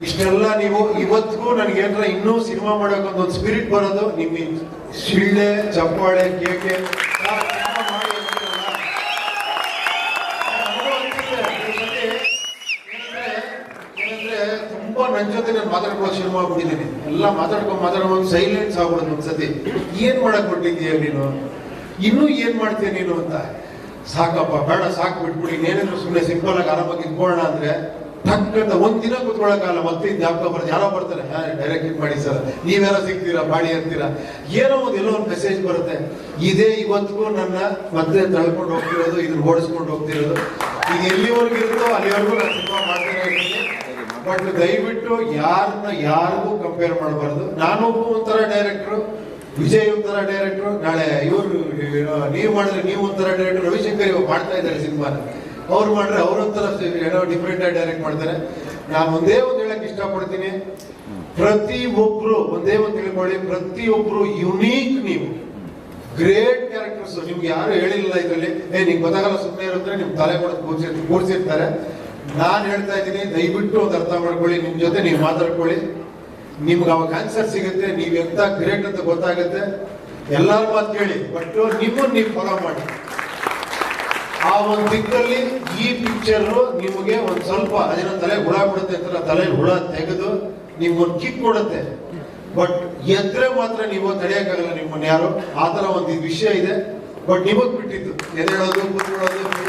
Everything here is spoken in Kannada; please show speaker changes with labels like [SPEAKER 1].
[SPEAKER 1] ಇಷ್ಟೆಲ್ಲ ನೀವು ಇವತ್ತಿಗೂ ನನಗೆ ಇನ್ನೂ ಸಿನಿಮಾ ಮಾಡೋಕ್ಕೊಂದು ಒಂದು ಸ್ಪಿರಿಟ್ ಬರೋದು ನಿಮ್ಮ ಶಿಳ್ಳೆ ಚಪ್ಪಾಳೆ ಕೇಕೆ ತುಂಬಾ ನನ್ನ ಜೊತೆ ನಾನು ಮಾತಾಡ್ಕೊಳ್ಳೋ ಶುರು ಮಾಡ್ಬಿಟ್ಟಿದ್ದೀನಿ ಎಲ್ಲ ಮಾತಾಡ್ಕೊಂಡು ಒಂದು ಸೈಲೆನ್ಸ್ ಆಗ್ಬಿಡೋದು ಒಂದ್ಸತಿ. ಏನ್ ಮಾಡಕ್ ಹೊಟ್ಟಿದ್ಯಾ ನೀನು? ಇನ್ನೂ ಏನ್ ಮಾಡ್ತೀಯ ನೀನು ಅಂತ. ಸಾಕಪ್ಪ, ಬೇಡ, ಸಾಕು, ಬಿಟ್ಬಿಡಿ. ಏನೇನು ಸುಮ್ಮನೆ ಸಿಂಪಲ್ ಆಗಿ ಆರಾಮಾಗಿ ಇದ್ಕೊಳ್ಳೋಣ ಅಂದ್ರೆ ಟಕ್ ಅಂತ ಒಂದಿನ ಕೂತ್ಕೊಳ್ಳೋಕ್ಕಾಗಲ್ಲ ಮತ್ತೆ ಇದ್ ಜ್ಞಾಪಕ ಬರುತ್ತೆ ಯಾರೋ ಬರ್ತಾರೆ. ಡೈರೆಕ್ಟ್ ಇಟ್ ಮಾಡಿ ಸರ್. ನೀವೇನೋ ಸಿಗ್ತೀರಾ, ಮಾಡಿ ಅಂತೀರಾ? ಏನೋ ಒಂದು ಎಲ್ಲೋ ಒಂದು ಮೆಸೇಜ್ ಬರುತ್ತೆ. ಇದೇ ಇವತ್ತಿಗೂ ನನ್ನ ಮತ್ತೆ ತಳ್ಕೊಂಡು ಹೋಗ್ತಿರೋದು ಇದನ್ನ ಓಡಿಸ್ಕೊಂಡು ಹೋಗ್ತಿರೋದು. ಇದು ಎಲ್ಲಿವರೆಗೂ ಇರುತ್ತೋ ಅಲ್ಲಿವರೆಗೂ ನಾನು ಸಿನಿಮಾ ಮಾಡ್ತೀನಿ ಬಟ್ ದಯವಿಟ್ಟು ಯಾರನ್ನ ಯಾರಿಗೂ ಕಂಪೇರ್ ಮಾಡಬಾರ್ದು. ನಾನೊಬ್ಬ ಒಂಥರ ಡೈರೆಕ್ಟ್ರು ವಿಜಯ್ ಒಂಥರ ಡೈರೆಕ್ಟ್ರು ನಾಳೆ ಇವರು ನೀವು ಮಾಡಿದ್ರೆ ನೀವು ಒಂಥರ ಡೈರೆಕ್ಟರ್ ರವಿಶಂಕರ್ ಇವಾಗ ಮಾಡ್ತಾ ಇದ್ದಾರೆ ಸಿನಿಮಾನ. ಅವ್ರು ಮಾಡ್ರೆ ಅವ್ರೊಂಥರ ಏನೋ ಡಿಫ್ರೆಂಟ್ ಆಗಿ ಡೈರೆಕ್ಟ್ ಮಾಡ್ತಾರೆ. ನಾನು ಒಂದೇ ಒಂದು ಹೇಳಕ್ ಇಷ್ಟಪಡ್ತೀನಿ. ಪ್ರತಿ ಒಬ್ರು, ಒಂದೇ ಒಂದು ತಿಳ್ಕೊಳ್ಳಿ ಪ್ರತಿಯೊಬ್ರು ಯುನೀಕ್ ನೀವು. ಗ್ರೇಟ್ ಕ್ಯಾರೆಕ್ಟರ್ಸ್ ನಿಮ್ಗೆ ಯಾರು ಹೇಳಿಲ್ಲ ಇದರಲ್ಲಿ. ಏ ನಿಮ್ಗೆ ಗೊತ್ತಾಗಲ್ಲ ಸುಮ್ಮನೆ ಇರುತ್ತೆ ನಿಮ್ ತಲೆ ಕೊಡೋದು ಕೂರ್ಸಿ ಕೂರ್ಸಿರ್ತಾರೆ. ನಾನು ಹೇಳ್ತಾ ಇದ್ದೀನಿ, ದಯವಿಟ್ಟು ಒಂದು ಅರ್ಥ ಮಾಡ್ಕೊಳ್ಳಿ, ನಿಮ್ ಜೊತೆ ನೀವು ಮಾತಾಡ್ಕೊಳ್ಳಿ. ನಿಮ್ಗೆ ಅವಾಗ ಆನ್ಸರ್ ಸಿಗುತ್ತೆ, ನೀವು ಎಂತ ಗ್ರೇಟ್ ಅಂತ ಗೊತ್ತಾಗುತ್ತೆ. ಎಲ್ಲರೂ ಮಾತು ಕೇಳಿ ಬಟ್ ನಿಮ್ಮನ್ನು ನೀವು ಫಾಲೋ ಮಾಡಿ. ಆ ಒಂದು ದಿಕ್ಕಲ್ಲಿ ಈ ಪಿಕ್ಚರ್ ನಿಮಗೆ ಒಂದು ಸ್ವಲ್ಪ ಅದನ್ನ ತಲೆ ಹುಳ ಬಿಡುತ್ತೆ ಅಂತ ತಲೆ ಹುಳ ತೆಗೆದು ನಿಮ್ಗೊಂದು ಕಿಕ್ ಕೊಡುತ್ತೆ. ಬಟ್ ಎದ್ರೆ ಮಾತ್ರ ನೀವು ತಡೆಯಕ್ಕಾಗಲ್ಲ ನಿಮ್ಮನ್ನ ಯಾರು? ಆ ತರ ಒಂದು ವಿಷಯ ಇದೆ. ಬಟ್ ನಿಮಗ್ ಬಿಟ್ಟಿದ್ದು. ಎದೇಳೋದು ಕೂತ್ಕೊಳ್ಳೋದು